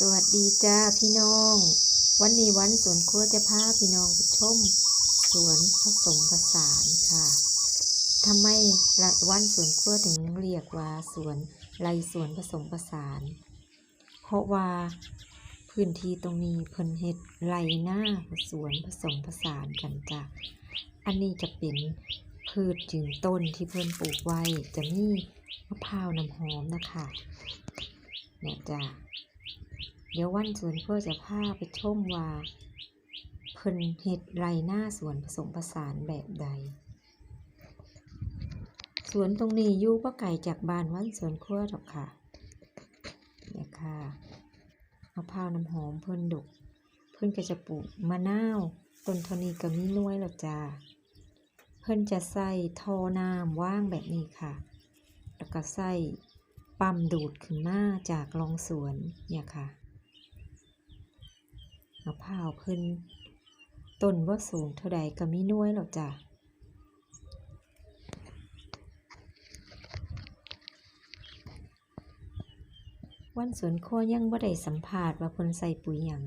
สวัสดีจ้าพี่น้อง วันนี้วันสวนครัวจะพาพี่น้องไปชมสวนผสมผสานค่ะทำไมละวันสวนครัวถึงเรียกว่าสวนไรสวนผสมผสาน เพราะว่าพื้นที่ตรงนี้เพิ่นเฮ็ดไรหน้าสวนผสมผสานกันจ้ะอันนี้จะเป็นพืชจึงต้นที่เพิ่นปลูกไว้จะมีมะพร้าวน้ำหอมนะคะเนี่ยจ้ะ เดี๋ยววันสวนเพื่อจะพาไปชมว่าเพิ่นเฮ็ดไรหน้าสวนผสมผสานแบบใด สวนตรงนี้อยู่บ่ไกลจากบ้านวันสวนครัวหรอกค่ะเนี่ยค่ะมะพร้าวน้ำหอมเพิ่นดก เพิ่นก็จะปลูกมะนาวต้นทนีก็มีน่วยแล้วจ้าเพิ่นจะใส่ท่อน้ำว่างแบบนี้ค่ะ แล้วก็ใส่ปั๊มดูดขึ้นมาจากรองสวนเนี่ยค่ะ มะพร้าวเพิ่นต้นว่าสูงเท่าใดก็มีน้วยหรอกจ้ะวันสวนครัวยังบ่ได้สัมภาษณ์ว่าเพิ่นใส่ปุ๋ยหยัง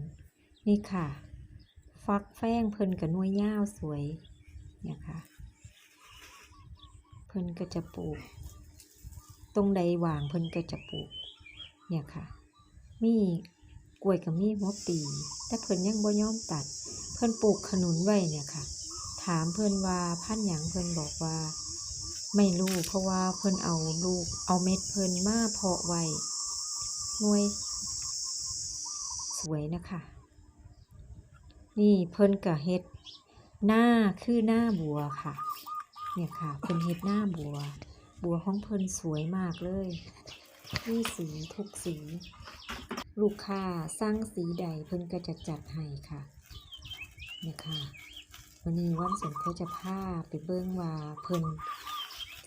นี่ค่ะ ฟักแฟ้งเพิ่นกับน้วยยาวสวยเนี่ยค่ะ เพิ่นก็จะปลูก ตรงใดว่างเพิ่นก็จะปลูก เนี่ยค่ะ มี กล้วยกับมีหัวปี แต่เพิ่นยังบ่ยอมตัด เพิ่นปลูกขนุนไว้เนี่ยค่ะ ถามเพิ่นว่าพันหยังเพิ่นบอกว่า ไม่รู้เพราะว่าเพิ่นเอาลูกเอาเม็ดเพิ่นมาเพาะไว้หน่วย สวยนะคะ นี่เพิ่นก็เฮ็ดหน้าคือหน้าบัวค่ะ เนี่ยค่ะเพิ่นเฮ็ดหน้าบัว บัวของเพิ่นสวยมากเลยมีสีทุกสี ลูกค้าสร้างสีใดเพิ่นก็จะจัดให้ค่ะเนี่ยค่ะวันนี้วันสนเขาจะพาไปเบิ้งว่าเพิ่น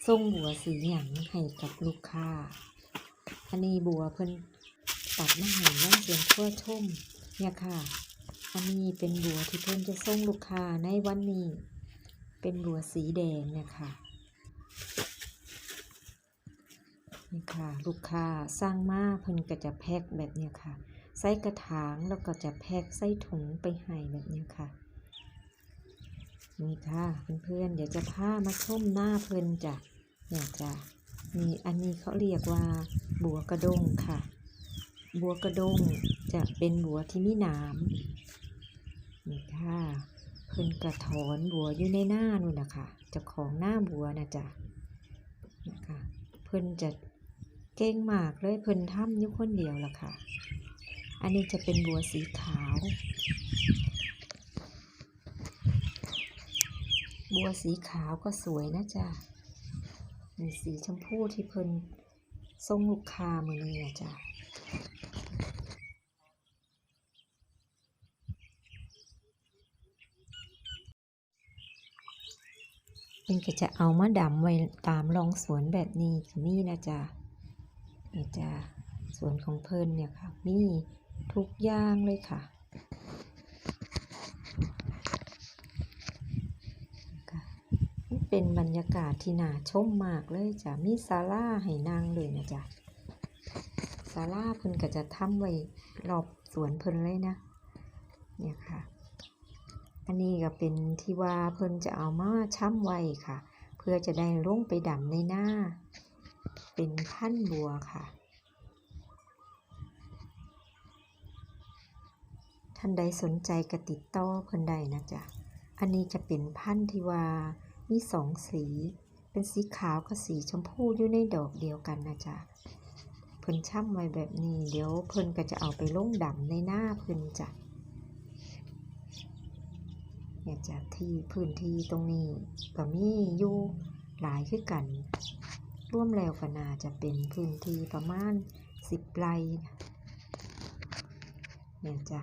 ส่งบัวสีหยังให้กับลูกค้า อันนี้บัวเพิ่นตัดมาให้วันสวนทั่วชมเนี่ยค่ะ อันนี้เป็นบัวที่เพิ่นจะส่งลูกค้าในวันนี้ เป็นบัวสีแดงเนี่ยค่ะ นี่ค่ะ ลูกค้าสร้างมาเพิ่นก็จะแพ็คแบบนี้ค่ะ ใส่กระถางแล้วก็จะแพ็คใส่ถุงไปให้แบบนี้ค่ะ นี่ค่ะเพื่อนๆเดี๋ยวจะพามาชมหน้าเพิ่นจ้ะเนี่ยจ้ะนี่อันนี้เขาเรียกว่าบัวกระด้งค่ะ บัวกระด้งจะเป็นบัวที่มีหนามนี่ค่ะเพิ่นกระถอนบัวอยู่ในหน้านู่นนะคะเจ้าของหน้าบัวนะจ๊ะนะคะเพิ่นจะ เก่งหมากเลยเพิ่นทำยู่คนเดียวล่ะค่ะ อันนี้จะเป็นบัวสีขาว บัวสีขาวก็สวยนะจ๊ะมีสีชมพูที่เพิ่นส่งลูกคามือนี้นะจ๊ะเพิ่นก็จะเอามาดำไว้ตามรองสวนแบบนี้ก็มีนะจ๊ะ นี่จ้ะสวนของเพิ่นเนี่ยค่ะ มีทุกอย่างเลยค่ะนี่เป็นบรรยากาศที่น่าชมมากเลยจ้ะมีศาลาให้นั่งเลยนะจ๊ะศาลาเพิ่นก็จะทำไว้รอบสวนเพิ่นเลยนะ เนี่ยค่ะ อันนี้ก็เป็นที่ว่าเพิ่นจะเอามาช้ำไว้ค่ะ เพื่อจะได้ลงไปดำในหน้า เป็นพันธุ์บัวค่ะ ท่านใดสนใจก็ติดต่อเพิ่นได้นะจ๊ะ อันนี้จะเป็นพันธุ์ที่ว่ามีสองสี เป็นสีขาวกับสีชมพูอยู่ในดอกเดียวกันนะจ๊ะ เพิ่นช้ำไว้แบบนี้ เดี๋ยวเพิ่นก็จะเอาไปลงดำในหน้าเพิ่นจ้ะเนี่ยจากที่พื้นที่ตรงนี้ก็มีอยู่หลายคือกัน ร่วมแล้วก็น่าจะเป็นพื้นที่ประมาณสิบไร่นะเนี่ยจ้ะ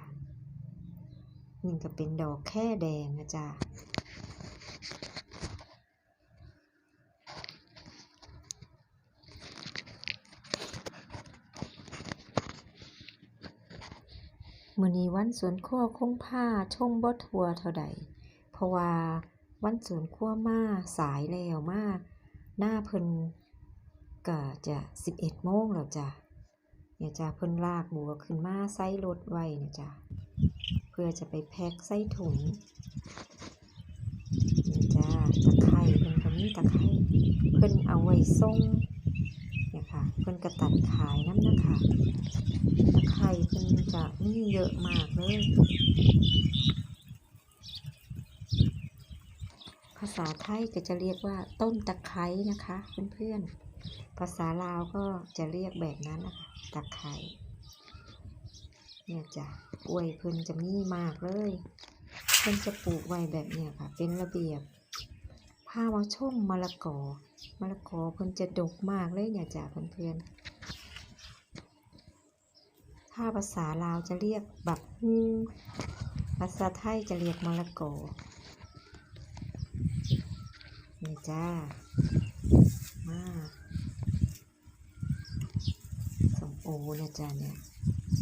นี่ก็เป็นดอกแค่แดงนะจ๊ะมื้อนี้วันสวนครัวคงผ้าชมบ่ทัวเท่าใด เพราะว่าวันสวนครัวมาสายแล้วมาหน้าเพิ่น ก็จะ11โมงแล้วจ้ะเนี่ยจ้ะเพิ่นลากบัวขึ้นมาใส่รถไว้เนี่ยจ้ะเพื่อจะไปแพ็คใส่ถุงเนี่ยจ้าตะไคร้เพิ่นก็มีตะไคร้เพิ่นเอาไว้ส่งเนี่ยค่ะเพิ่นก็ตัดขายน้ำนะคะตะไคร้เพิ่นจะมีเยอะมากเลยภาษาไทยก็จะเรียกว่าต้นตะไคร้นะคะเพื่อนๆ ภาษาลาวก็จะเรียกแบบนั้นนะคะตะไคร้เนี่ยจ้ะกล้วยเพิ่นจะมีมากเลย เพิ่นจะปลูกไว้แบบเนี้ยค่ะ เป็นระเบียบพาว่าชมมะละกอมะละกอเพิ่นจะดกมากเลยเนี่ยจ้ะเพื่อนๆถ้าภาษาลาวจะเรียกบักฮู้ภาษาไทยจะเรียกมะละกอนี่จ้า มาส โอนะจ้าเนี่ย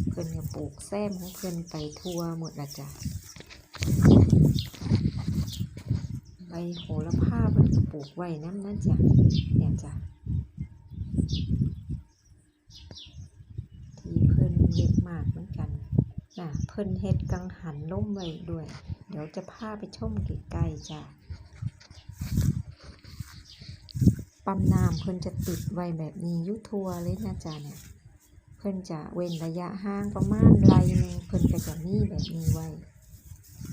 เพิ่นก็ปลูกแซมของเพิ่นไปทั่วหมดละจ้ะใบโหระพาเพิ่นก็ปลูกไว้น้ำนั่นจ้ะเนี่ยจ้ะที่เพิ่นเยอะมากเหมือนกันน่ะเพิ่นเฮ็ดกังหันล่มไว้ด้วย เดี๋ยวจะพาไปชมใกล้ๆจ้ะปั๊มน้ำเพิ่นจะติดไว้แบบนี้ยุทัวเลยนะจ๊ะเนี่ย พิ่นจะเว้นระยะห่างประมาณไรหนึ่งเพิ่นก็จะมีแบบนี้ไว้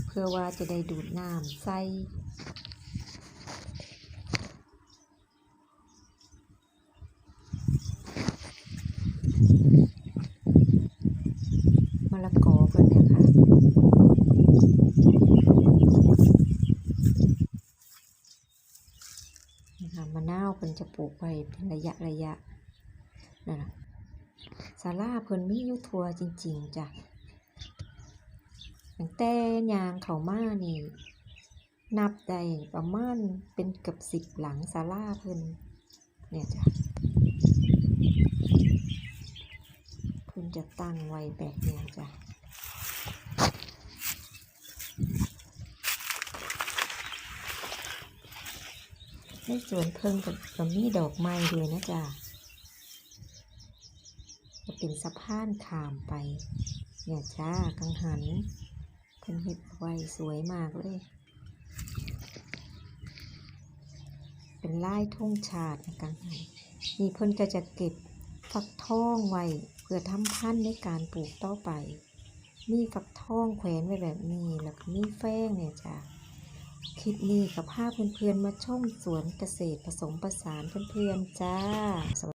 เพื่อว่าจะได้ดูดน้ำใส่มะละกอเพิ่นเนี่ยค่ะนะคะมะนาวเพิ่นจะปลูกไว้เป็นระยะระยะนั่นน่ะ ศาลาเพิ่นมีอยู่ทั่วจริง ๆจ้ะตั้งแต่ยางเขามานี่ นับได้ประมาณเป็นเกือบสิบหลังศาลาเพิ่นเนี่ยจ้ะเพิ่นจะตั้งไว้แบบเนี้ยจ้ะในสวนเพิ่งกับมีดอกไม้ด้วยนะจ๊ะ เป็นสะพานขามไป เนี่ยจ้ากังหันเพิ่นเฮ็ดไว้สวยมากเลย เป็นลายทุ่งชาติกังหันนี่เพิ่นก็จะเก็บฟักทองไว้เพื่อทำพันธุ์ในการปลูกต่อไป มีฟักทองแขวนไว้แบบนี้แล้วก็มีแฟ้งเนี่ยจ้าคลิปนี้กับภาพเพื่อนๆมาชมสวนเกษตรผสมผสานเพื่อนๆจ้า